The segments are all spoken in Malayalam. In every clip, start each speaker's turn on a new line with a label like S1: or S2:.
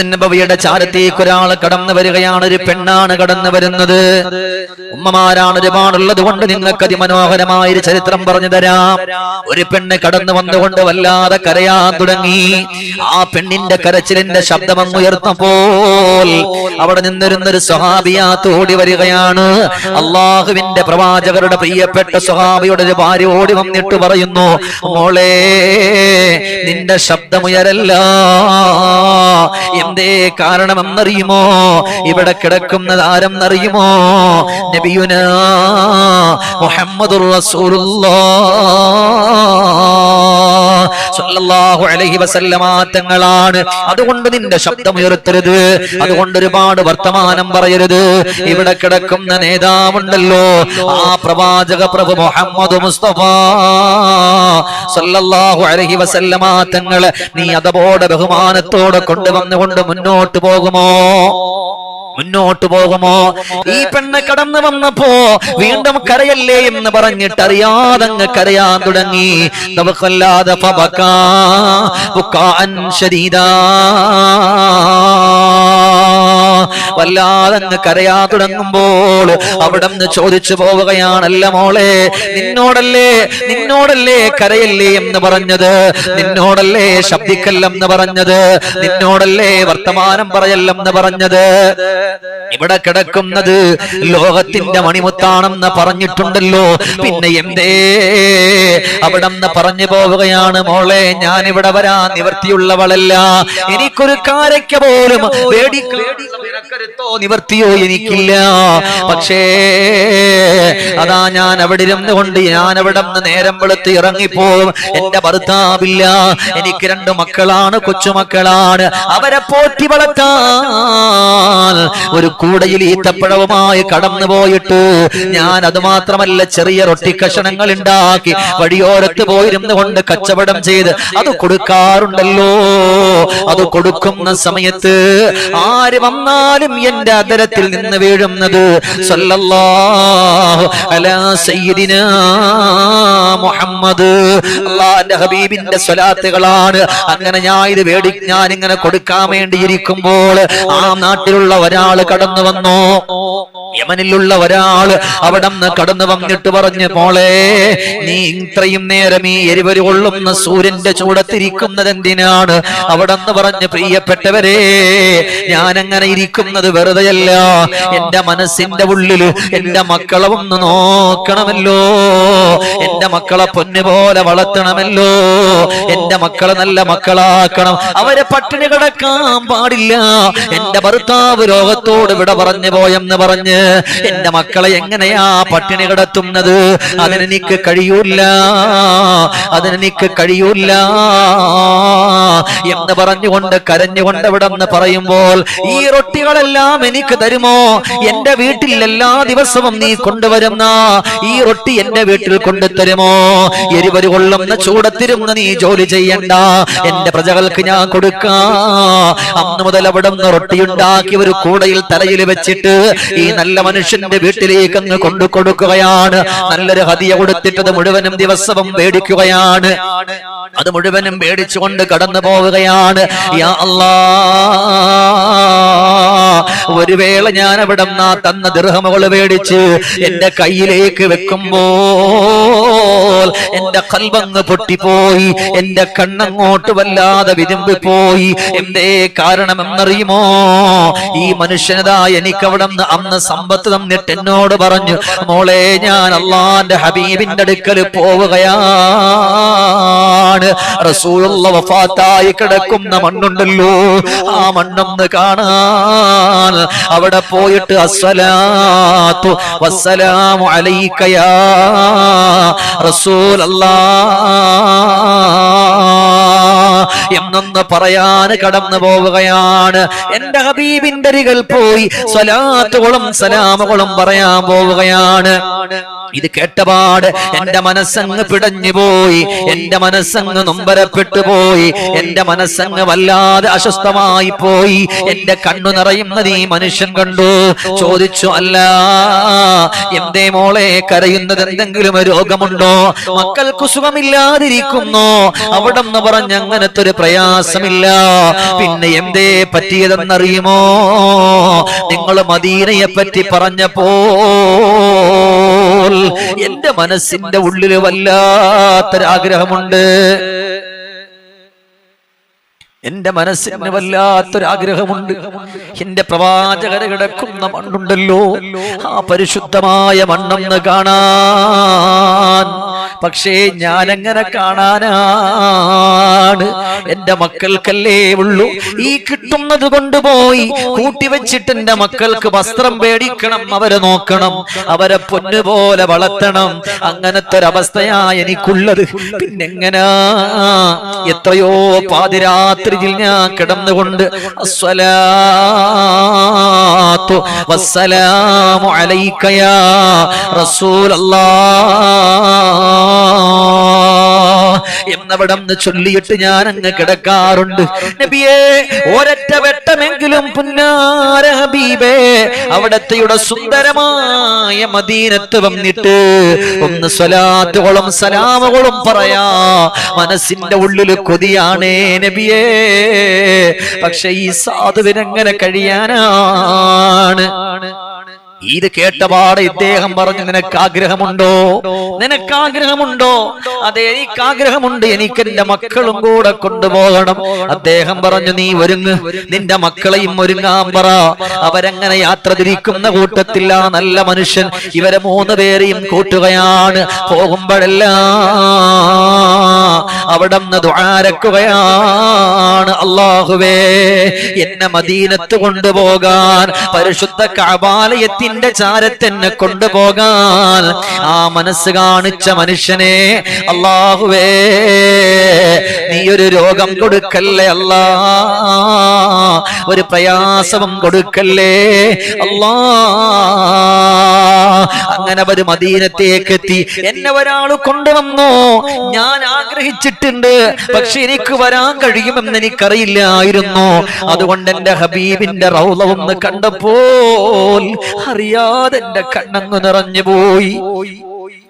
S1: നബവിയുടെ ചാരത്തേക്ക് ഒരാൾ കടന്നു വരികയാണ്. ഒരു പെണ്ണാണ് കടന്നു വരുന്നത്. ഉമ്മമാരാണ് ഒരുപാടുള്ളത് കൊണ്ട് നിങ്ങൾക്ക് അതിമനോഹരമായ ഒരു ചരിത്രം പറഞ്ഞു തരാം. ഒരു പെണ്ണ് കടന്നു വന്നുകൊണ്ട് വല്ലാതെ കരയാൻ തുടങ്ങി. ആ പെണ്ണിന്റെ കരച്ചിലിന്റെ ശബ്ദം അങ്ങ് ഉയർത്തപ്പോൾ അവിടെ നിന്നിരുന്നൊരു സ്വഹാബിയാത്ത് ഓടി വരികയാണ്. അള്ളാഹുവിന്റെ പ്രവാചകരുടെ പ്രിയപ്പെട്ട സ്വഹാബിയുടെ ഒരു ഭാര്യ ഓടി വന്നിട്ട് പറയുന്നു മോളെ നിന്റെ ശബ്ദമുയരല്ല. എന്തേ കാരണമെന്നറിയുമോ? ഇവിടെ കിടക്കുന്നത് ആരെന്നറിയുമോ? നബിയുനാ മുഹമ്മദുർ റസൂലുള്ളാഹി അലൈഹി വസല്ലമ തങ്ങളാണ്. അതുകൊണ്ട് നിന്റെ ശബ്ദം ഉയർത്തരുത് അതുകൊണ്ട് ഒരുപാട് വർത്തമാനം പറയരുത്. ഇവിടെ കിടക്കുന്ന നേതാവുണ്ടല്ലോ. ആ പ്രവാചക പ്രഭു മുഹമ്മദ് മുസ്തഫ സല്ലല്ലാഹു അലൈഹി വസല്ലമ തങ്ങളെ നീ അതപോടെ ബഹുമാനത്തോടെ കൊണ്ടുവന്നുകൊണ്ട് മുന്നോട്ട് പോകുമോ? മുന്നോട്ട് പോകുമോ ഈ പെണ്ണ് കടന്നു വന്നപ്പോ വീണ്ടും കരയല്ലേ എന്ന് പറഞ്ഞിട്ട് അറിയാതെ അങ്ങ് കരയാൻ തുടങ്ങി നമുക്കല്ലാതെ ഫബക്കാ ശരീരാ. വല്ലാതെ കരയാ തുടങ്ങുമ്പോൾ അവിടെ നിന്ന് ചോദിച്ചു പോവുകയാണല്ല മോളെ നിന്നോടല്ലേ നിന്നോടല്ലേ കരയല്ലേ എന്ന് പറഞ്ഞത്? നിന്നോടല്ലേ ശബ്ദിക്കല്ലെന്ന് പറഞ്ഞത്? നിന്നോടല്ലേ വർത്തമാനം പറയല്ലെന്ന് പറഞ്ഞത്? ഇവിടെ കിടക്കുന്നത് ലോകത്തിന്റെ മണിമുത്താണെന്ന് പറഞ്ഞിട്ടുണ്ടല്ലോ. പിന്നെ എന്തേ? അവിടെ പറഞ്ഞു പോവുകയാണ് മോളെ ഞാൻ ഇവിടെ വരാൻ നിവർത്തിയുള്ളവളല്ല എനിക്കൊരു കാരയ്ക്ക പോലും നിനക്കരുത്തോ നിവർത്തിയോ? എനിക്കില്ല. പക്ഷേ അതാ ഞാൻ അവിടെ ഇരുന്ന് കൊണ്ട് ഞാൻ അവിടെ നിന്ന് നേരം വെളുത്ത് ഇറങ്ങിപ്പോവും. എന്റെ ഭർത്താവില്ല. എനിക്ക് രണ്ട് മക്കളാണ് കൊച്ചുമക്കളാണ് അവരെ പോറ്റി വളർത്താൻ ഒരു കൂടയിൽ ഈത്തപ്പഴവുമായി കടന്നു പോയിട്ട്. ഞാൻ അത് മാത്രമല്ല ചെറിയ റൊട്ടി കഷണങ്ങൾ ഉണ്ടാക്കി വഴിയോരത്ത് പോയിരുന്നു കൊണ്ട് കച്ചവടം ചെയ്ത് അത് കൊടുക്കാറുണ്ടല്ലോ. അത് കൊടുക്കുന്ന സമയത്ത് ആര് വന്നാലും എന്റെ അതരത്തിൽ നിന്ന് വീഴുന്നത് മുഹമ്മദ്. ഹബീബിന്റെ സ്വലാത്തുകളാണ്. അങ്ങനെ ഞാൻ ഇത് വേടി ഞാൻ ഇങ്ങനെ കൊടുക്കാൻ വേണ്ടിയിരിക്കുമ്പോൾ ആ നാട്ടിലുള്ള ഒരാൾ കടന്നു വന്നു. യമനിലുള്ള ഒരാൾ അവിടെ നിന്ന് കടന്നു വന്നിട്ട് പറഞ്ഞു മോളെ നീ ഇത്രയും നേരം ഈ എരിവരി കൊള്ളുന്ന സൂര്യന്റെ ചൂടത്തിരിക്കുന്നത് എന്തിനാണ്? അവിടെ നിന്ന് പറഞ്ഞ് പ്രിയപ്പെട്ടവരെ ഞാൻ അങ്ങനെ ഇരിക്കുന്നത് വെറുതെയല്ല. എന്റെ മനസ്സിന്റെ ഉള്ളിൽ എന്റെ മക്കളെ ഒന്ന് നോക്കണമല്ലോ. എന്റെ മക്കളെ പൊന്നു പോലെ വളർത്തണമല്ലോ. എന്റെ മക്കളെ നല്ല മക്കളാക്കണം. അവരെ പട്ടിണി കിടക്കാൻ പാടില്ല. എന്റെ ഭർത്താവ് രോഗത്തോട് ഇവിടെ പറഞ്ഞു പോയെന്ന് പറഞ്ഞ് എന്റെ മക്കളെ എങ്ങനെയാ പട്ടിണി കിടത്തുന്നത്? അതിനെനിക്ക് കഴിയൂല അതിനെനിക്ക് കഴിയൂല എന്ന് പറഞ്ഞുകൊണ്ട് കരഞ്ഞുകൊണ്ട് ഇവിടെ പറയുമ്പോൾ ഈ റൊട്ടികളെല്ലാം എനിക്ക് തരുമോ? എന്റെ വീട്ടിൽ എല്ലാ ദിവസവും നീ കൊണ്ടുവരുന്ന ഈ റൊട്ടി എന്റെ വീട്ടിൽ കൊണ്ടു തരുമോ എരിവര് കൊള്ളുന്ന ചൂടത്തിരുന്ന് നീ ജോലി ചെയ്യണ്ട. എന്റെ പ്രജകൾക്ക് ഞാൻ കൊടുക്കാ. അന്ന് മുതൽ അവിടെ നിന്ന് റൊട്ടിയുണ്ടാക്കി ഒരു കൂടയിൽ തലയിൽ വെച്ചിട്ട് ഈ നല്ല മനുഷ്യന്റെ വീട്ടിലേക്ക് അങ്ങ് കൊണ്ടു കൊടുക്കുകയാണ് നല്ലൊരു ഹതിയ കൊടുത്തിട്ടത് മുഴുവനും ദിവസവും മേടിക്കുകയാണ്. അത് മുഴുവനും പേടിച്ചുകൊണ്ട് കടന്നു പോവുകയാണ്. ഒരു വേള ഞാൻ അവിടെ നാ തന്ന ദൃഹമകൾ പേടിച്ച് എന്റെ കയ്യിലേക്ക് വെക്കുമ്പോൾ എന്റെ കൽവങ്ങ് പൊട്ടിപ്പോയി. എന്റെ കണ്ണങ്ങോട്ട് വല്ലാതെ വിരുമ്പി പോയി. എന്തേ കാരണം എന്നറിയുമോ ഈ മനുഷ്യനതാ എനിക്ക് അവിടെ നിന്ന് അന്ന് സമ്പത്ത് തന്നിട്ട് എന്നോട് പറഞ്ഞു മോളെ ഞാൻ അള്ളാന്റെ ഹബീബിന്റെ അടുക്കൽ പോവുകയാണ്. റസൂലുള്ള വഫാത്തായി കിടക്കുന്ന മണ്ണുണ്ടല്ലോ. ആ മണ്ണൊന്ന് കാണാൻ. അവിടെ പോയിട്ട് അസ്സലാത്തു വസ്സലാമു അലൈക യാ റസൂലല്ലാഹ് എന്നൊന്ന് പറയാൻ കടന്നു പോവുകയാണ്. എന്റെ ഹബീബിന്റെ അരികൾ പോയി സ്വലാത്തുകളും സലാമുകളും പറയാൻ പോവുകയാണ്. ഇത് കേട്ടപാട് എന്റെ മനസ്സങ്ങ് പിടഞ്ഞു പോയി എന്റെ മനസ്സങ്ങ് നൊമ്പരപ്പെട്ടു പോയി എന്റെ മനസ്സങ്ങ് വല്ലാതെ അസ്വസ്ഥമായി പോയി. എന്റെ കണ്ണു നിറയുന്നത് ഈ മനുഷ്യൻ കണ്ടു. ചോദിച്ചു അല്ല എന്തേ മോളെ കരയുന്നത് എന്തെങ്കിലും രോഗമുണ്ടോ? മക്കൾക്ക് സുഖമില്ലാതിരിക്കുന്നു. അവിടെ നിന്ന് പറഞ്ഞ അങ്ങനത്തെ ഒരു പ്രയാസമില്ല. പിന്നെ എന്തേ പറ്റിയതെന്നറിയുമോ? നിങ്ങൾ മദീനയെ പറ്റി പറഞ്ഞപ്പോൾ എന്റെ മനസ്സിന്റെ ഉള്ളിൽ വല്ലാത്തൊരാഗ്രഹമുണ്ട്. എന്റെ മനസ്സിന് വല്ലാത്തൊരാഗ്രഹമുണ്ട്. എന്റെ പ്രവാചകരെ കിടക്കുന്ന മണ്ണുണ്ടല്ലോ. ആ പരിശുദ്ധമായ മണ്ണെന്ന് കാണാൻ. പക്ഷേ ഞാനെങ്ങനെ കാണാനാണ്. എന്റെ മക്കൾക്കല്ലേ ഉള്ളൂ. ഈ കിട്ടുന്നത് കൊണ്ടുപോയി. കൂട്ടിവെച്ചിട്ട് എന്റെ മക്കൾക്ക് വസ്ത്രം പേടിക്കണം അവരെ നോക്കണം. അവരെ പൊന്നുപോലെ വളർത്തണം. അങ്ങനത്തെ ഒരവസ്ഥയാ എനിക്കുള്ളത്. പിന്നെങ്ങനാ? എത്രയോ പാതിരാത്രിയിൽ ഞാൻ കിടന്നുകൊണ്ട് അസ്സലാത്തു വസ്സലാമു അലൈക യാ റസൂലല്ലാഹ് എന്നവിടം ചൊല്ലിയിട്ട് ഞാൻ അങ്ങ് കിടക്കാറുണ്ട്. നബിയേ ഒരൊറ്റ വെട്ടമെങ്കിലും പുന്നാര അവിടത്തെയുടെ സുന്ദരമായ മദീനത്ത് വന്നിട്ട് ഒന്ന് സ്വലാത്തുകളും സലാമുകളും പറയാ. മനസ്സിന്റെ ഉള്ളിൽ കൊതിയാണേ നബിയേ. പക്ഷെ ഈ സാധുവിനെങ്ങനെ കഴിയാനാണ്. ഇത് കേട്ടപാട് ഇദ്ദേഹം പറഞ്ഞു നിനക്ക് ആഗ്രഹമുണ്ടോ നിനക്ക് ആഗ്രഹമുണ്ടോ അതെ എനിക്ക് ആഗ്രഹമുണ്ട് എനിക്ക് എന്റെ മക്കളും കൂടെ കൊണ്ടുപോകണം. അദ്ദേഹം പറഞ്ഞു നീ ഒരുങ്ങ്. നിന്റെ മക്കളെയും ഒരുങ്ങാൻ പറ. അവരങ്ങനെ യാത്ര തിരിക്കുന്ന കൂട്ടത്തിൽ ആ നല്ല മനുഷ്യൻ. ഇവരെ മൂന്ന് പേരെയും കൂട്ടുകയാണ്. പോകുമ്പോഴെല്ലാം അവിടെ ദ്വാരക്കുകയാണ് അള്ളാഹുവേ എന്നെ മദീനത്ത് കൊണ്ടുപോകാൻ പരിശുദ്ധ കബാലയത്തിന്റെ ചാരത്തെന്നെ കൊണ്ടുപോകാൻ ആ മനസ്സ് കാണിച്ച മനുഷ്യനെ അള്ളാഹുവേ നീ ഒരു രോഗം കൊടുക്കല്ലേ അല്ലാ. ഒരു പ്രയാസവും കൊടുക്കല്ലേ അല്ലാ. അങ്ങനെ ഒരു മദീനത്തേക്ക് എത്തി എന്നെ ഒരാൾ കൊണ്ടുവന്നു. ഞാൻ ആഗ്രഹിച്ചിട്ടുണ്ട് പക്ഷെ എനിക്ക് വരാൻ കഴിയുമെന്ന് എനിക്കറിയില്ലായിരുന്നു. അതുകൊണ്ട് എന്റെ ഹബീബിന്റെ റൗള ഒന്ന് കണ്ടപ്പോൾ അറിയാതെ എന്റെ കണ്ണങ്ങ് നിറഞ്ഞു പോയി.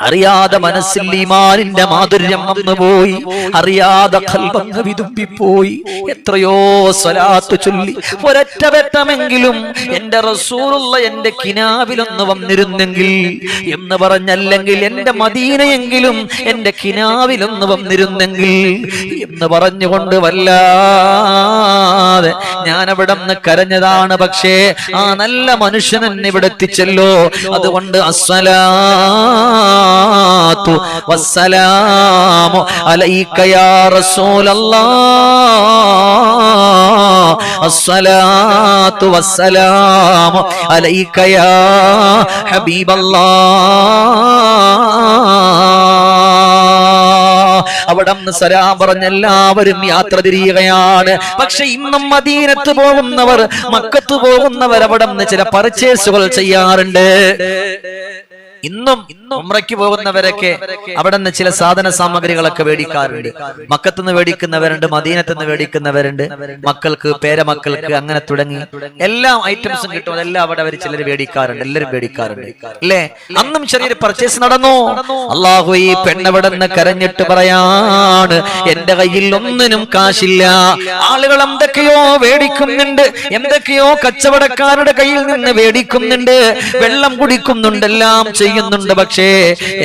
S1: അറിയാതെ മനസ്സിൽ ഈമാനിന്റെ മാധുര്യം വന്നുപോയി. അറിയാതെ കൽബങ്ങ് വിതുപ്പിപ്പോയി എത്രയോ സ്വലാത്ത് ചൊല്ലി. ഒരൊറ്റ വെട്ടമെങ്കിലും എന്റെ റസൂറുള്ള എന്റെ കിനാവിലൊന്ന് വന്നിരുന്നെങ്കിൽ എന്ന് പറഞ്ഞല്ലെങ്കിൽ എന്റെ മദീനയെങ്കിലും എന്റെ കിനാവിലൊന്ന് വന്നിരുന്നെങ്കിൽ എന്ന് പറഞ്ഞുകൊണ്ട് വല്ലാതെ ഞാൻ അവിടെ നിന്ന് കരഞ്ഞതാണ്. പക്ഷേ ആ നല്ല മനുഷ്യൻ എന്നെ ഇവിടെ എത്തിച്ചല്ലോ. അതുകൊണ്ട് അസ്സലാത്തു വസ്സലാമു അലൈക യാ റസൂലല്ലാഹ് അസ്സലാത്തു വസ്സലാമു അലൈക യാ ഹബീബല്ലാഹ് അവിടെ സലാം പറഞ്ഞ എല്ലാവരും യാത്ര തിരിയുകയാണ്. പക്ഷെ ഇന്നും മദീനത്ത് പോകുന്നവർ മക്കത്ത് പോകുന്നവർ അവിടെ ചില പർച്ചേസുകൾ ചെയ്യാറുണ്ട്. ഇന്നും ഉമ്രയ്ക്ക് പോകുന്നവരൊക്കെ അവിടെ നിന്ന് ചില സാധന സാമഗ്രികളൊക്കെ മേടിക്കാറുണ്ട്. മക്കത്തുനിന്ന് മേടിക്കുന്നവരുണ്ട് മദീനത്തുനിന്ന് മേടിക്കുന്നവരുണ്ട് മക്കൾക്ക് പേരമക്കൾക്ക് അങ്ങനെ തുടങ്ങി. എല്ലാ ഐറ്റംസും കിട്ടും. അതെല്ലാം അവിടെ അവർ ചിലർ മേടിക്കാറുണ്ട്. എല്ലാവരും മേടിക്കാറുണ്ട്. അല്ലേ? അന്നും ചെറിയൊരു പർച്ചേസ് നടന്നു? അള്ളാഹു ഈ പെണ്ണവിടെ നിന്ന് കരഞ്ഞിട്ട് പറയാണ് എന്റെ കയ്യിൽ ഒന്നിനും കാശില്ല. ആളുകൾ എന്തൊക്കെയോ മേടിക്കുന്നുണ്ട്. എന്തൊക്കെയോ കച്ചവടക്കാരുടെ കയ്യിൽ നിന്ന് മേടിക്കുന്നുണ്ട്. വെള്ളം കുടിക്കുന്നുണ്ട്. എല്ലാം ചെയ്യുന്നുണ്ട് പക്ഷേ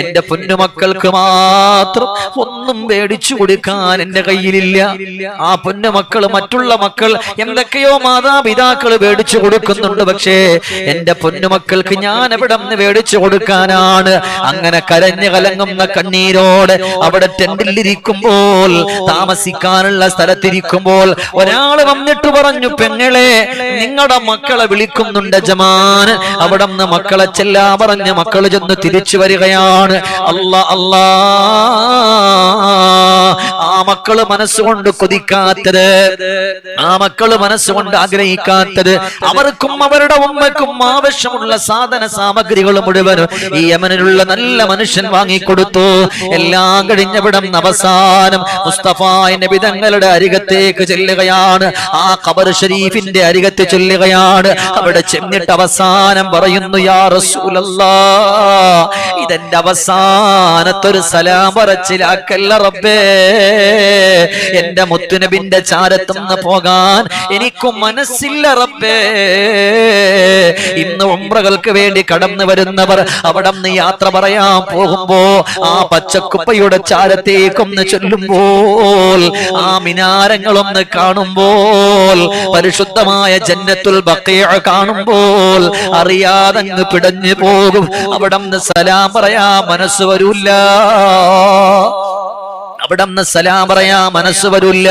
S1: എന്റെ പൊന്നുമക്കൾക്ക് മാത്രം ഒന്നും മേടിച്ചു കൊടുക്കാൻ എന്റെ കയ്യിലില്ല. ആ പൊന്നുമക്കൾ മറ്റുള്ള മക്കൾ എന്തൊക്കെയോ മാതാപിതാക്കൾ മേടിച്ചു കൊടുക്കുന്നുണ്ട് പക്ഷേ എന്റെ പൊന്നുമക്കൾക്ക് ഞാൻ എവിടെ നിന്ന് മേടിച്ചു കൊടുക്കാനാണ്. അങ്ങനെ കരഞ്ഞു കലങ്ങുന്ന കണ്ണീരോട് അവിടെ ടെന്റിലിരിക്കുമ്പോൾ താമസിക്കാനുള്ള സ്ഥലത്തിരിക്കുമ്പോൾ ഒരാൾ വന്നിട്ട് പറഞ്ഞു പെങ്ങളെ നിങ്ങളുടെ മക്കളെ വിളിക്കുന്നുണ്ട് ജമാൻ. അവിടെ നിന്ന് മക്കളെ ചെല്ലാ പറഞ്ഞ് മക്കൾ ചെന്ന് തിരിച്ചു വരികയാണ്. അല്ല അല്ലാ. മക്കൾ മനസ്സുകൊണ്ട് കൊതിക്കാത്തത്. ആ മക്കൾ മനസ്സുകൊണ്ട് ആഗ്രഹിക്കാത്തത്. അവർക്കും അവരുടെ ഉമ്മക്കും ആവശ്യമുള്ള സാധന സാമഗ്രികൾ മുഴുവനും ഈ യമനിലുള്ള നല്ല മനുഷ്യൻ വാങ്ങിക്കൊടുത്തു. എല്ലാം കഴിഞ്ഞവിടം അവസാനം മുസ്തഫ നബി തങ്ങളുടെ അരികത്തേക്ക് ചെല്ലുകയാണ്. ആ ഖബർ ഷരീഫിന്റെ അരികത്ത് ചെല്ലുകയാണ്. അവിടെ ചെന്നിട്ട് അവസാനം പറയുന്നു യാ റസൂലല്ലാ ഇതെന്റെ അവസാനത്തൊരു സലാം പറച്ചിലാക്കല്ല റബ്ബേ. എന്റെ മുത്തുനബിന്റെ ചാരത്തുനിന്ന് പോകാൻ എനിക്കും മനസ്സില്ല റബ്ബേ. ഇന്ന് ഉംറകൾക്ക് വേണ്ടി കടന്നു വരുന്നവർ അവിടെ നിന്ന് യാത്ര പറയാൻ പോകുമ്പോ ആ പച്ചക്കുപ്പയുടെ ചാരത്തേക്കൊന്ന് ചൊല്ലുമ്പോൾ ആ മിനാരങ്ങളൊന്ന് കാണുമ്പോൾ പരിശുദ്ധമായ ജന്നത്തുൽ ബക്കയ കാണുമ്പോൾ അറിയാതങ്ങ് പിടഞ്ഞു പോകും. അവിടെ നിന്ന് സലാം പറയാ മനസ്സ് വരൂല്ല. അവിടെ നിന്ന് സലാം പറയാ മനസ്സ് വരില്ല.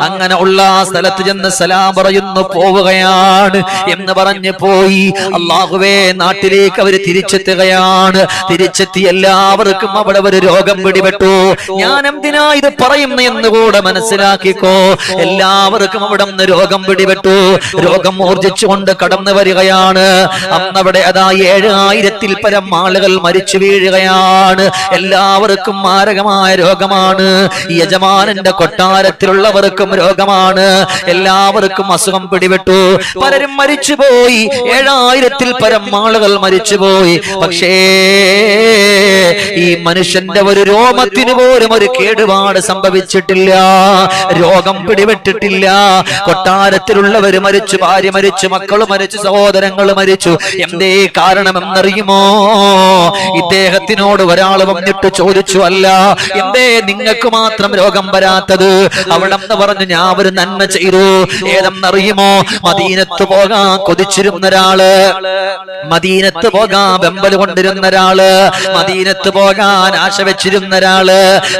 S1: അങ്ങനെ ഉള്ള സ്ഥലത്ത് ചെന്ന് സലാം പറയുന്നു പോവുകയാണ് എന്ന് പറഞ്ഞു പോയി. അള്ളാഹുവേ നാട്ടിലേക്ക് അവർ തിരിച്ചെത്തുകയാണ്. തിരിച്ചെത്തി എല്ലാവർക്കും അവിടെ ഒരു രോഗം പിടിപെട്ടു. ഞാൻ എന്തിനാ ഇത് പറയുന്നു എന്ന് കൂടെ മനസ്സിലാക്കിക്കോ. എല്ലാവർക്കും അവിടെ നിന്ന് രോഗം പിടിപെട്ടു. രോഗം ഊർജിച്ചുകൊണ്ട് കടന്നു വരികയാണ്. അന്നവിടെ അതാ ഏഴായിരത്തിൽ പരം ആളുകൾ മരിച്ചു വീഴുകയാണ്. എല്ലാവർക്കും മാരകമായ രോഗമാണ്. യജമാനന്റെ കൊട്ടാരത്തിലുള്ളവർക്കും രോഗമാണ്. എല്ലാവർക്കും അസുഖം പിടിപെട്ടു. പലരും മരിച്ചുപോയി. ഏഴായിരത്തിൽ പരം ആളുകൾ മരിച്ചുപോയി. പക്ഷേ ഈ മനുഷ്യന്റെ ഒരു രോമത്തിന് പോലും ഒരു കേടുപാട് സംഭവിച്ചിട്ടില്ല. രോഗം പിടിപെട്ടിട്ടില്ല. കൊട്ടാരത്തിലുള്ളവർ മരിച്ചു ഭാര്യ മരിച്ചു മക്കൾ മരിച്ചു സഹോദരങ്ങൾ മരിച്ചു. എന്തേ കാരണമെന്നറിയുമോ? ഇദ്ദേഹത്തിനോട് ഒരാൾ വന്നിട്ട് ചോദിച്ചു അല്ല എന്തേ നിങ്ങൾക്ക് മാത്രം രോഗം വരാത്തത്. അവിടെ പറഞ്ഞു ഞാൻ ഒരു നന്മ ചെയ്തു. ഏതെന്നറിയുമോ? മദീനത്ത് പോകാൻ കൊതിച്ചിരുന്ന ഒരാൾ. മദീനത്ത് പോകാൻ വെമ്പൽ കൊണ്ടിരുന്ന ഒരാൾ. മദീനത്ത് പോകാൻ ആശ വെച്ചിരുന്ന ഒരാൾ.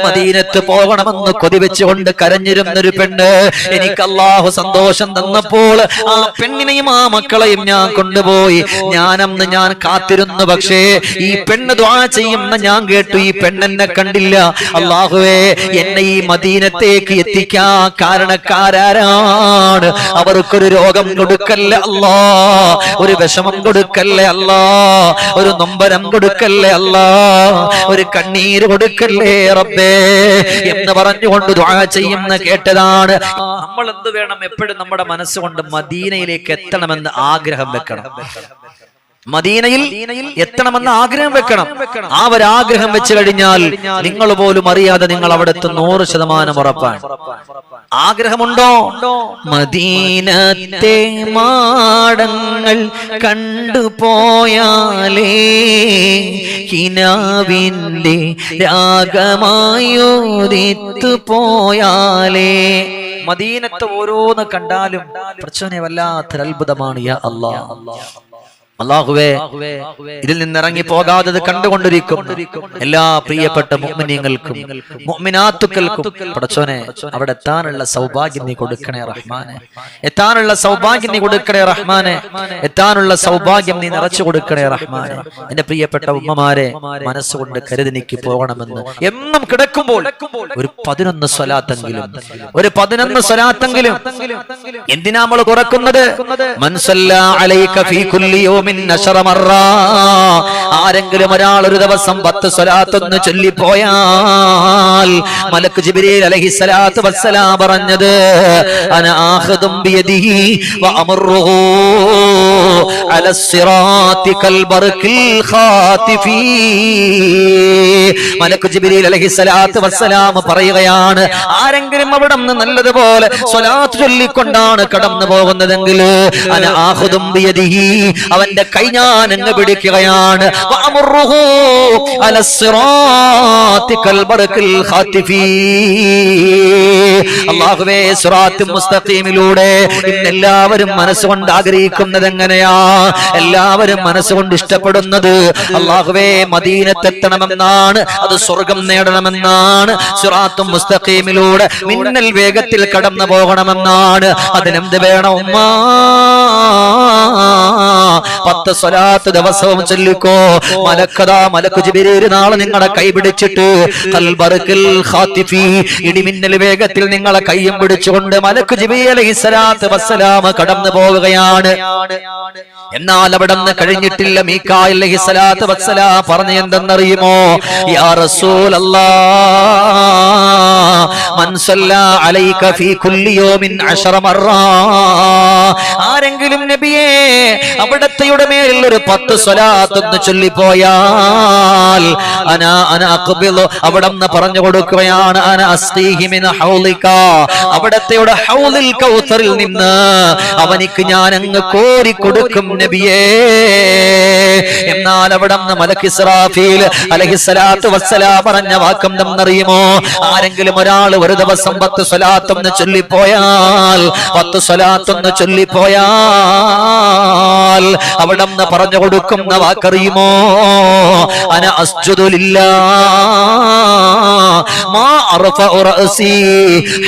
S1: മദീനത്ത് പോകണമെന്ന് കൊതി വെച്ചുകൊണ്ട് കരഞ്ഞിരുന്നൊരു പെണ്ണ്. എനിക്ക് അള്ളാഹു സന്തോഷം തന്നപ്പോൾ ആ പെണ്ണിനെയും ആ മക്കളെയും ഞാൻ കൊണ്ടുപോയി. ഞാനന്ന് ഞാൻ കാത്തിരുന്നു. പക്ഷേ ഈ പെണ്ണ് ദ്വാ ചെയ്യുന്ന ഞാൻ കേട്ടു. ഈ പെണ്ണെന്നെ കണ്ടില്ല. അള്ളാഹുവേ എന്നെ ഈ മദീനത്തേക്ക് എത്തിക്കാൻ കാരണക്കാരാണ് അവർക്കൊരു രോഗം കൊടുക്കല്ലേ അല്ലാ? ഒരു വിഷമം കൊടുക്കല്ലേ അല്ല? ഒരു നൊമ്പരം കൊടുക്കല്ലേ അല്ല? ഒരു കണ്ണീര് കൊടുക്കല്ലേ റബ്ബേ? എന്ന് പറഞ്ഞുകൊണ്ട് ദുആ ചെയ്യുന്ന കേട്ടതാണ്. നമ്മൾ എന്ത് വേണം എപ്പോഴും നമ്മുടെ മനസ്സുകൊണ്ട് മദീനയിലേക്ക് എത്തണമെന്ന് ആഗ്രഹം വെക്കണം. മദീനയിൽ എത്തണമെന്ന് ആഗ്രഹം വെക്കണം. ആ ഒരു ആഗ്രഹം വെച്ച് കഴിഞ്ഞാൽ നിങ്ങൾ പോലും അറിയാതെ നിങ്ങൾ അവിടുത്തെ നൂറ് ശതമാനം ഉറപ്പാണ്. ആഗ്രഹമുണ്ടോ? മദീനത്തെ മാടങ്ങൾ കണ്ടുപോയാലേ കിനാവിന്റെ രാഗമായോദിത്തു പോയാലേ. മദീനത്തെ ഓരോന്ന് കണ്ടാലും പ്രച്ചോനെ വല്ലാത്തൊരത്ഭുതമാണ് യാ അല്ലാ അള്ളാഹുവേ ഇതിൽ നിന്നിറങ്ങി പോകാതെ കണ്ടുകൊണ്ടിരിക്കും എല്ലാ പ്രിയപ്പെട്ട മുഅ്മിനീങ്ങൾക്കും മുഅ്മിനാത്തുക്കൾക്കും പടച്ചോനെ അവിടെ എത്താനുള്ള സൗഭാഗ്യം നീ കൊടുക്കണേ റഹ്മാനെ. എത്താനുള്ള സൗഭാഗ്യം നീ കൊടുക്കണേ റഹ്മാനെ. എത്താനുള്ള സൗഭാഗ്യം നീ നിറച്ചു കൊടുക്കണേ റഹ്മാനെ. എന്റെ പ്രിയപ്പെട്ട ഉമ്മമാരെ മനസ്സുകൊണ്ട് കരുതി കരുതിനിക്ക് പോകണമെന്ന്. എന്നും കിടക്കുമ്പോൾ ഒരു പതിനൊന്ന് സ്വലാത്തെങ്കിലും ഒരു പതിനൊന്ന് സ്വലാത്തെങ്കിലും എന്തിനാ നമ്മൾ കുറക്കുന്നത്? മൻസല്ല അലൈക ഫീ കുല്ലി ആരെങ്കിലും ഒരാൾ ഒരു ദിവസം പത്ത് സ്വലാത്തൊന്ന് ചൊല്ലിപ്പോയാൽ മലക്ക് ജിബ്രീൽ അലൈഹിസ്സലാത്തു വസ്സലാം പറഞ്ഞത് മലക്ക് വസ്സലാം പറയുകയാണ് ആരെങ്കിലും അവിടെ നിന്ന് നല്ലതുപോലെ സ്വലാത്ത് ചൊല്ലിക്കൊണ്ടാണ് കടന്നു പോകുന്നതെങ്കിൽ അവന്റെ അവന്റെ കൈ ഞാൻ എന്ന് പിടിക്കുകയാണ് സിറാത്ത് മുസ്തഖീമിലൂടെ എല്ലാവരും മനസ്സുകൊണ്ട് ആഗ്രഹിക്കുന്നത് എങ്ങനെയാ? എല്ലാവരും മനസ്സുകൊണ്ട് ഇഷ്ടപ്പെടുന്നത് അള്ളാഹുവേ മദീനത്തെത്തണമെന്നാണ്. അത് സ്വർഗം നേടണമെന്നാണ്. സുറാത്തും മുസ്തഖീമിലൂടെ മിന്നൽ വേഗത്തിൽ കടന്നു പോകണമെന്നാണ്. അതിനെന്ത് വേണം ഉമ്മാ? പത്ത് സ്വലാത്ത് ദിവസവും ചൊല്ലിക്കോ. മലക്കഥാ മലക്കു ജിബിരേര് നാളെ നിങ്ങളെ കൈ പിടിച്ചിട്ട് ഇടിമിന്നൽ വേഗത്തിൽ നിങ്ങളെ കൈയും പിടിച്ചുകൊണ്ട് മലക്കു ജിബി അലൈഹി സ്വലാത്ത് വസ്സലാം കടന്നു പോവുകയാണ്. എന്നാൽ അവിടെ നിന്ന് കഴിഞ്ഞിട്ടില്ല അലൈഹി സ്വലാത്ത് വസ്സലാം. പറഞ്ഞു എന്തെന്നറിയുമോ? യാ അലൈക ഫീ കുല്ലി യൗമിൻ അശറ മറ ആരെങ്കിലും നബിയേ അവിടത്തെയുടെ മേലിൽ ഒരു പത്ത് സ്വലാത്തെന്ന് ചൊല്ലിപ്പോയാൽ അന അന അഖ്ബിലു അവിടെ നിന്ന് പറഞ്ഞു കൊടുക്കുകയാണ് അവിടത്തെയുടെ ഹൗലിൽ കൗസറിൽ നിന്ന് അവനിക്ക് ഞാൻ അങ്ങ് കോരി കൊടുക്കും നബിയേ. എന്നാൽ അവിടെ നിന്ന് മലക്കിസ്രാഫീൽ അലഹിസ്സലാത്തു വസ്സലാ പറഞ്ഞ വാക്കം എന്നറിയുമോ ആരെങ്കിലും ഒരാൾ ഒരു ദിവസം പത്ത് സ്വലാത്തൊന്ന് ചൊല്ലിപ്പോയാൽ പത്ത് സ്വലാത്തൊന്ന് ചൊല്ലിപ്പോയാൽ നിന്ന് പറഞ്ഞു കൊടുക്കുന്ന വാക്കറിയുമോ? അന അസ്ജുദുലില്ല മാ അർഫഉ റഅസി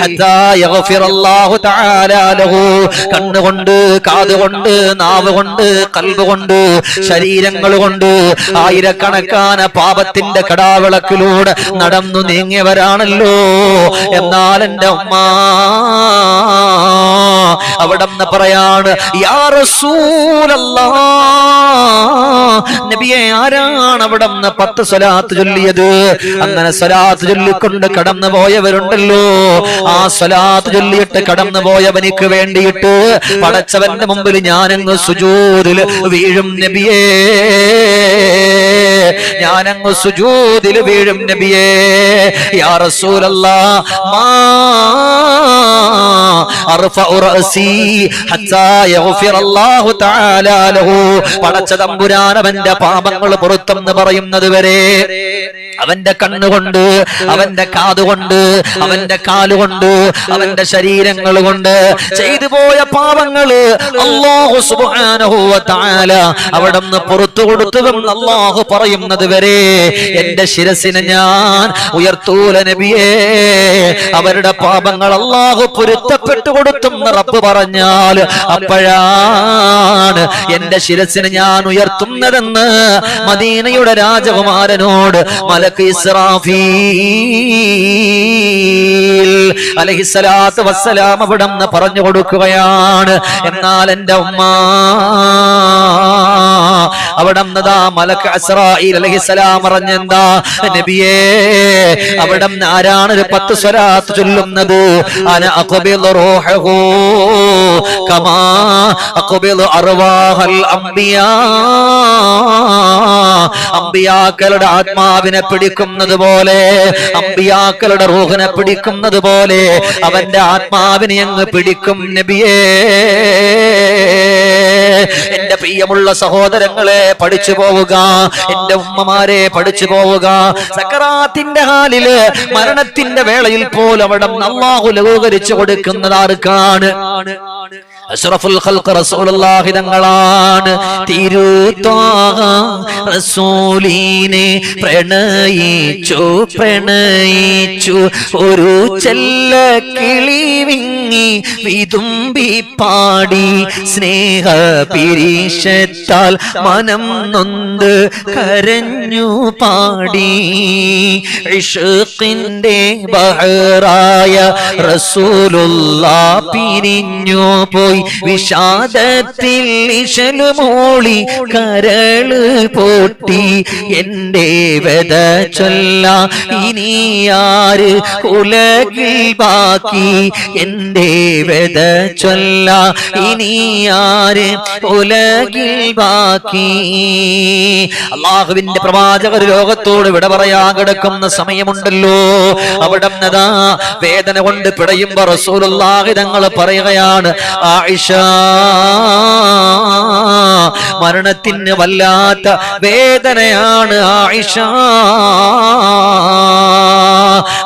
S1: ഹത്താ യഗ്ഫിറല്ലാഹു തആല ലഹു. കണ്ണുകൊണ്ട് കാതുകൊണ്ട് നാവ് കൊണ്ട് കൽവ് കൊണ്ട് ശരീരങ്ങൾ കൊണ്ട് ആയിരക്കണക്കാന പാപത്തിന്റെ കടാവിളക്കിലൂടെ നടന്നു നീങ്ങിയവരാണല്ലോ. എന്നാൽ എന്റെ ഉമ്മ അവിടെ നിന്ന് പറയാണ് നബിയെ ആരാണ് അവിടെ നിന്ന് പത്ത് സ്വലാത്ത് ചൊല്ലിയത്? അങ്ങനെ സ്വലാത്ത് ചൊല്ലിക്കൊണ്ട് കടന്നു പോയവരുണ്ടല്ലോ ആ സ്വലാത്ത് ചൊല്ലിയിട്ട് കടന്നു പോയവനിക്ക് വേണ്ടിയിട്ട് പടച്ചവന്റെ മുമ്പിൽ ഞാനങ്ങ് സുജൂതിൽ വീഴും നബിയേ. ഞാനങ്ങ് സുജൂതിൽ വീഴും നബിയേ. യാ റസൂലല്ലാ മാ അർഫഉ റഅസി ഹത്താ യഗ്ഫിറല്ലാഹു തആല ലഹു. പടച്ച തമ്പുരാൻ അവന്റെ പാപങ്ങൾ പുറത്തെന്ന് പറയുന്നത് വരെ. അവന്റെ കണ്ണുകൊണ്ട് അവന്റെ കാതുകൊണ്ട് അവന്റെ കാലുകൊണ്ട് അവന്റെ ശരീരങ്ങൾ കൊണ്ട് ചെയ്തു പോയ പാപങ്ങൾ അള്ളാഹു സുബ്ഹാനഹു വ തആല നിന്ന് പുറത്തു കൊടുത്തുവെന്ന് അള്ളാഹു പറയുന്നത് വരെ എന്റെ ശിരസിനെ ഞാൻ ഉയർത്തൂല നബിയേ. അവരുടെ പാപങ്ങൾ അള്ളാഹു പൊരുത്തപ്പെട്ടു കൊടുത്തും റബ്ബ് പറഞ്ഞാൽ അപ്പോഴാണ് എന്റെ ശിരസിനെ ഞാൻ ഉയർത്തുന്നതെന്ന് മദീനയുടെ രാജകുമാരനോട് മലക്ക് ഇസ്രാഫീൽ അലഹിസ്സലാത്ത് വസ്സലാം അവിടെ നിന്ന് പറഞ്ഞു കൊടുക്കുകയാണ്. എന്നാൽ എന്റെ ഉമ്മ അവിടെ നിന്നതാ മലക്ക് അസ്രായിൽ അലഹിസ്സലാം പറഞ്ഞെന്താ? നബിയേ അവിടെ ആരാണ് ഒരു പത്ത് സ്വരാത്ത് ചൊല്ലുന്നത്? അന അഖബിദു റൂഹഹു. കമാ അഖബിദു അർവാഹൽ അംബിയാ. അമ്പിയാക്കളുടെ ആത്മാവിനെ പിടിക്കുന്നത് പോലെ അമ്പിയാക്കളുടെ റൂഹിനെ പിടിക്കുന്നത് പോലെ അവന്റെ ആത്മാവിനെ അങ്ങ് പിടിക്കും നബിയേ. എന്റെ പ്രിയമുള്ള സഹോദരങ്ങളെ പഠിച്ചു പോവുക. എന്റെ ഉമ്മമാരെ പഠിച്ചു പോവുക. സക്കറാത്തിന്റെ ഹാലിൽ മരണത്തിന്റെ വേളയിൽ പോലും അവിടെ അള്ളാഹു ലഘൂകരിച്ചു കൊടുക്കുന്നത് ആർക്കാണ് അഷ്റഫുൽ ഖൽഖ് റസൂലുള്ളാഹി തങ്ങളാണ് റസൂലിനെ പ്രണയിച്ചു പ്രണയിച്ചു. ഒരു ചെല്ല കിളി വിങ്ങി വിതുമ്പി പാടി സ്നേഹ പിരീശത്താൽ മനം നൊന്ത് കരഞ്ഞു പാടി. ഇഷ്കിന്റെ ബഹറായ റസൂലുള്ള പിരിഞ്ഞു പോയി. വിഷാദത്തിൽ ഇശലുമോളി കരൾ പൊട്ടി. എന്റെ വെത ചൊല്ല ഇനി ആര് ഉലകിൽ ബാക്കി? എന്റെ വെത ചൊല്ല ഇനി ആര് ഉലകിൽ ബാക്കി? അള്ളാഹുവിന്റെ പ്രവാചകർ ലോകത്തോട് വിട പറയാൻ കിടക്കുന്ന സമയമുണ്ടല്ലോ. അവിടെ വേദന കൊണ്ട് പിടയുമ്പോ റസൂലുള്ളാഹി തങ്ങൾ പറയുകയാണ് ആയിഷ. മരണത്തിന് വല്ലാത്ത വേദനയാണ് ആയിഷ.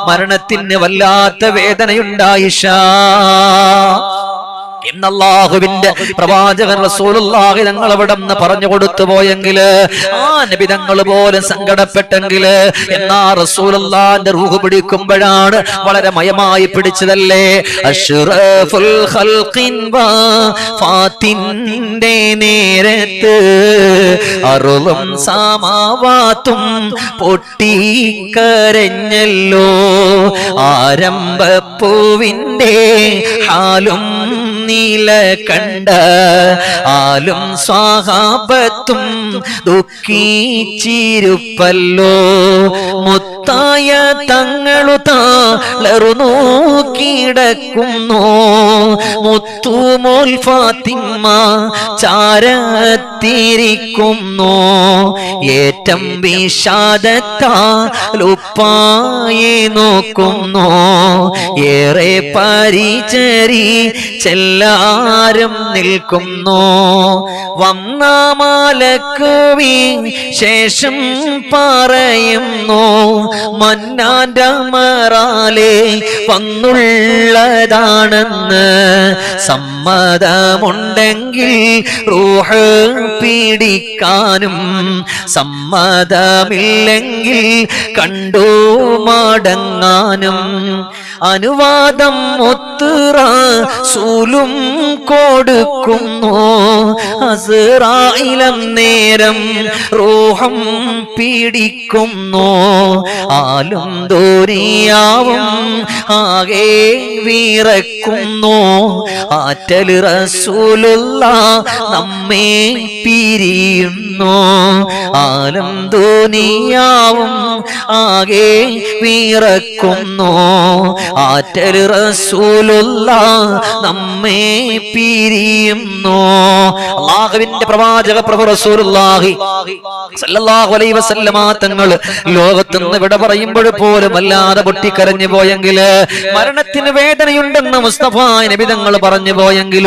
S1: മരണത്തിന് വല്ലാത്ത വേദനയുണ്ട് ആയിഷ. എന്നല്ലാഹുവിന്റെ പ്രവാചകൻ റസൂലുള്ളാഹി ഞങ്ങൾ അവിടെ നിന്ന് പറഞ്ഞു കൊടുത്തു പോയെങ്കിൽ ആ നബി തങ്ങൾ പോലും സങ്കടപ്പെട്ടെങ്കിൽ എന്നാ റസൂലുള്ളാന്റെ റൂഹ് പിടിക്കുമ്പോഴാണ് വളരെ മയമായി പിടിച്ചതല്ലേ? അഷ്റഫുൽ ഖൽഖിൻ ഫാത്തിന്റെ നേരത്ത് അറുളും സാമാവാത്തും പൊട്ടിക്കരഞ്ഞല്ലോ. ആരംഭപ്പൂവിന്റെ ഹാലും നീല കണ്ട ആലും സ്വാഹാപത്തും ദുഃഖിച്ചിരുപ്പല്ലോ. മുത്തായ തങ്ങളു താളറു നോക്കിടക്കുന്നു മുത്തുമോൽ ഫാത്തിമ്മ ചാരത്തിരിക്കുന്നു. ഏറ്റം വിഷാദത്താലുപ്പായി നോക്കുന്നു. ഏറെ പരിചരി ചെല്ലാരും നിൽക്കുന്നു. വന്നാമാലക്കുവി ശേഷം പറയുന്നു. മന്നാന്റെ മറാലെ വന്നുള്ളതാണെന്ന് സമ്മതമുണ്ടെങ്കിൽ റൂഹ് പീഡിക്കാനും സമ്മതമില്ലെങ്കിൽ കണ്ടു മടങ്ങാനും അനുവാദം ഒത്തുറ സൂലും കൊടുക്കുന്നു. അസുറായിലം നേരം റോഹം പീഡിക്കുന്നു ആലും ദൂരിയാവും ആകെ വീറക്കുന്നു. ആറ്റൽ റസൂലുള്ള നമ്മെ പിരിയുന്നു. ആലം ദുനിയാവും ആകെ വീറക്കുന്നു. ആറ്റൽ റസൂലുള്ള നമ്മെ പിരിയുന്നു. അള്ളാഹുവിന്റെ പ്രവാചക പ്രഭു റസൂലുള്ളാഹി സല്ലല്ലാഹു അലൈഹി വസല്ലമ തങ്ങൾ ലോകത്ത് നിന്ന് വിട പറയുമ്പോൾ പോലും വല്ലാതെ പൊട്ടിക്കരഞ്ഞു പോയെങ്കിൽ മരണത്തിന് വേദനയുണ്ടെന്ന് മുസ്തഫ നബി തങ്ങൾ പറഞ്ഞു പോയെങ്കിൽ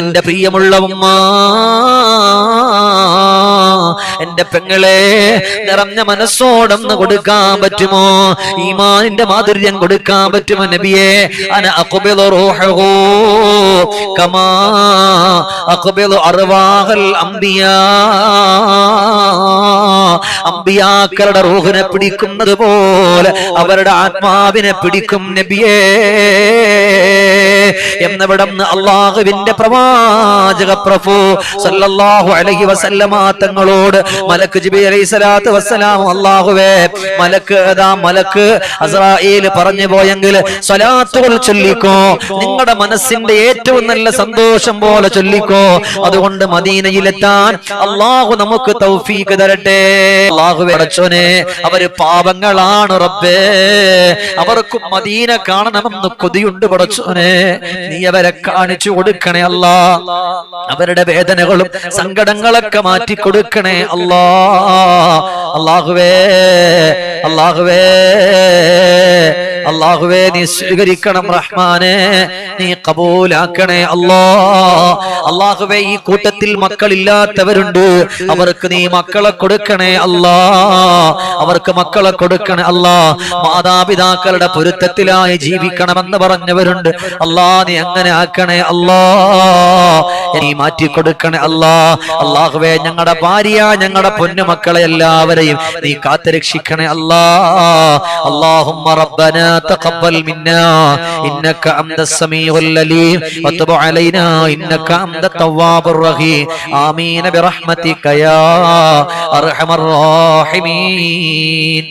S1: എന്റെ പ്രിയമുള്ള ഉമ്മ എന്റെ പെങ്ങളെ നിറഞ്ഞ മനസ്സോടൊന്ന് കൊടുക്കാൻ പറ്റുമോ? ഈമാനിന്റെ മാധുര്യം കൊടുക്കാൻ പറ്റുമോ? നബിയെ അന റൂഹഹു കമാ അർവാഹൽ അംബിയാ അമ്പിയാക്കളുടെ റൂഹിനെ പിടിക്കുന്നത് പോലെ അവരുടെ ആത്മാവിനെ പിടിക്കും നബിയേ എന്നിവിടം അള്ളാഹുവിന്റെ പ്രവാചക പ്രഭു സല്ലല്ലാഹു അലൈഹി വസല്ലമ തങ്ങളോട് മലക്ക് ജിബി അലൈഹി സ്വലാത്തു വസ്സലാം അള്ളാഹുവേ മലക്ക് ഏതാ മലക്ക് അസ്രായേൽ പറഞ്ഞു പോയെങ്കിൽ സ്വലാത്തുകൾ ചൊല്ലിക്കോ. നിങ്ങളുടെ മനസ്സിന്റെ ഏറ്റവും നല്ല സന്തോഷം പോലെ ചൊല്ലിക്കോ. അതുകൊണ്ട് മദീനയിലെത്താൻ അള്ളാഹു നമുക്ക് തൗഫീക്ക് തരട്ടെ. അള്ളാഹു അടച്ചോനെ അവർ പാപങ്ങളാണ് റബ്ബേ. അവർക്കും മദീന കാണണമെന്ന് കൊതിയുണ്ട് പടച്ചോനെ. നീ അവരെ കാണിച്ചു കൊടുക്കണേ അല്ല. അവരുടെ വേദനകളും സങ്കടങ്ങളൊക്കെ മാറ്റി കൊടുക്കണേ അല്ലാ. അള്ളാഹുവേ അള്ളാഹുവേ. അള്ളാഹുവേ നീ സ്വീകരിക്കണം റഹ്മാനെ. നീ കബൂലാക്കണേ അല്ലോ. അള്ളാഹുവേ ഈ കൂട്ടത്തിൽ മക്കളില്ലാത്തവരുണ്ട്. അവർക്ക് നീ മക്കളെ കൊടുക്കണേ അല്ലാ. അവർക്ക് മക്കളെ കൊടുക്കണേ അല്ലാ. മാതാപിതാക്കളുടെ പൊരുത്തത്തിലായി ജീവിക്കണമെന്ന് പറഞ്ഞവരുണ്ട്. അല്ലാ നീ അങ്ങനെ ആക്കണേ അല്ലാ. നീ മാറ്റി കൊടുക്കണേ അല്ലാ അള്ളാഹുവേ ഞങ്ങളുടെ ഭാര്യ ഞങ്ങളുടെ പൊന്നുമക്കളെ എല്ലാവരെയും നീ കാത്തുരക്ഷിക്കണേ അല്ലാ اللهم ربنا تقبل منا إنك أنت السميع العليم وتب علينا إنك أنت التواب الرحيم آمين برحمتك يا أرحم الراحمين